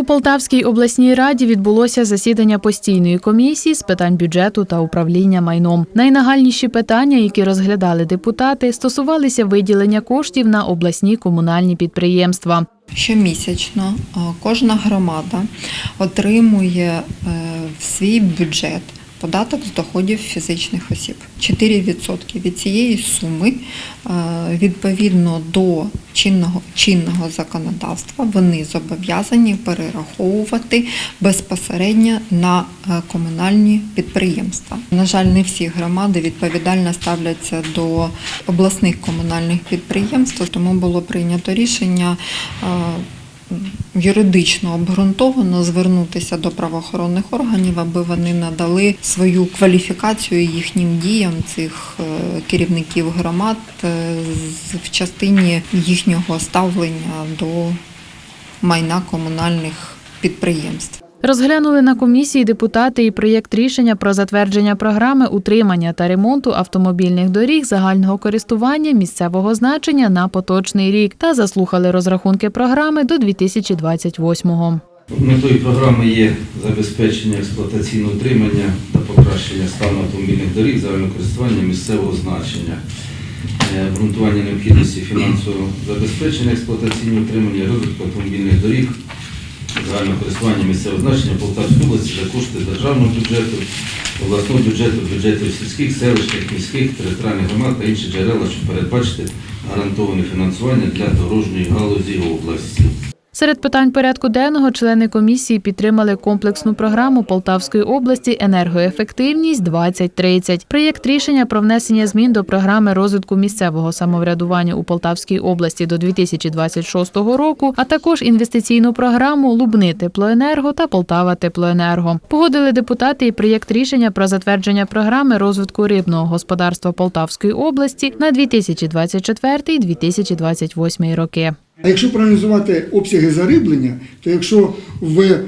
У Полтавській обласній раді відбулося засідання постійної комісії з питань бюджету та управління майном. Найнагальніші питання, які розглядали депутати, стосувалися виділення коштів на обласні комунальні підприємства. Щомісячно е, кожна громада отримує е, в свій бюджет податок з доходів фізичних осіб. 4% від цієї суми е, відповідно до чинного, чинного законодавства вони зобов'язані перераховувати безпосередньо на е, комунальні підприємства. На жаль, не всі громади відповідально ставляться до обласних комунальних підприємств, тому було прийнято рішення е, юридично обґрунтовано звернутися до правоохоронних органів, аби вони надали свою кваліфікацію їхнім діям цих е, керівників громад е, в частині їхнього ставлення до майна комунальних підприємств. Розглянули на комісії депутати і проєкт рішення про затвердження програми утримання та ремонту автомобільних доріг загального користування місцевого значення на поточний рік та заслухали розрахунки програми до 2028-го. Метою програми є забезпечення експлуатаційного утримання та покращення стану автомобільних доріг загального користування місцевого значення, Е, обґрунтування необхідності фінансового забезпечення експлуатаційного утримання, розвитку автомобільних доріг загального користування місцевого значення Полтавської області за кошти державного бюджету, обласного бюджету, бюджетів сільських, селищних, міських, територіальних громад та інші джерела, щоб передбачити гарантоване фінансування для дорожньої галузі області. Серед питань порядку денного члени комісії підтримали комплексну програму Полтавської області Енергоефективність 2030 Проєкт рішення про внесення змін до програми розвитку місцевого самоврядування у Полтавській області до 2026 року, а також інвестиційну програму Лубни Теплоенерго та Полтава Теплоенерго. Погодили депутати і проєкт рішення про затвердження програми розвитку рибного господарства Полтавської області на 2024-2028 роки. А якщо проаналізувати обсяги зариблення, то якщо в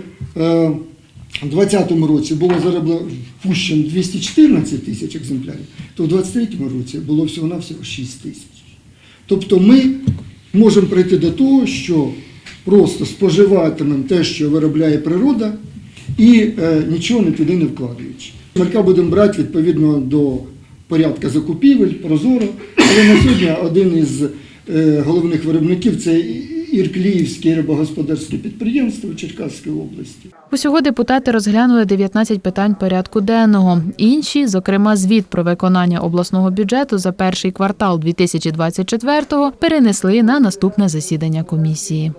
2020 році було зароблено пущено 214 тисяч екземплярів, то в 2023 році було всього-навсього 6 тисяч. Тобто ми можемо прийти до того, що просто споживатимемо те, що виробляє природа, і е, нічого не туди не вкладаючи. Малька будемо брати відповідно до порядка закупівель, прозоро, але на сьогодні один із е, головних виробників це Іркліївське рибогосподарське підприємство Черкаської області. Усього депутати розглянули 19 питань порядку денного. Інші, зокрема, звіт про виконання обласного бюджету за перший квартал 2024-го, перенесли на наступне засідання комісії.